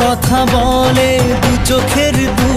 কথা বলে দু চোখের তারা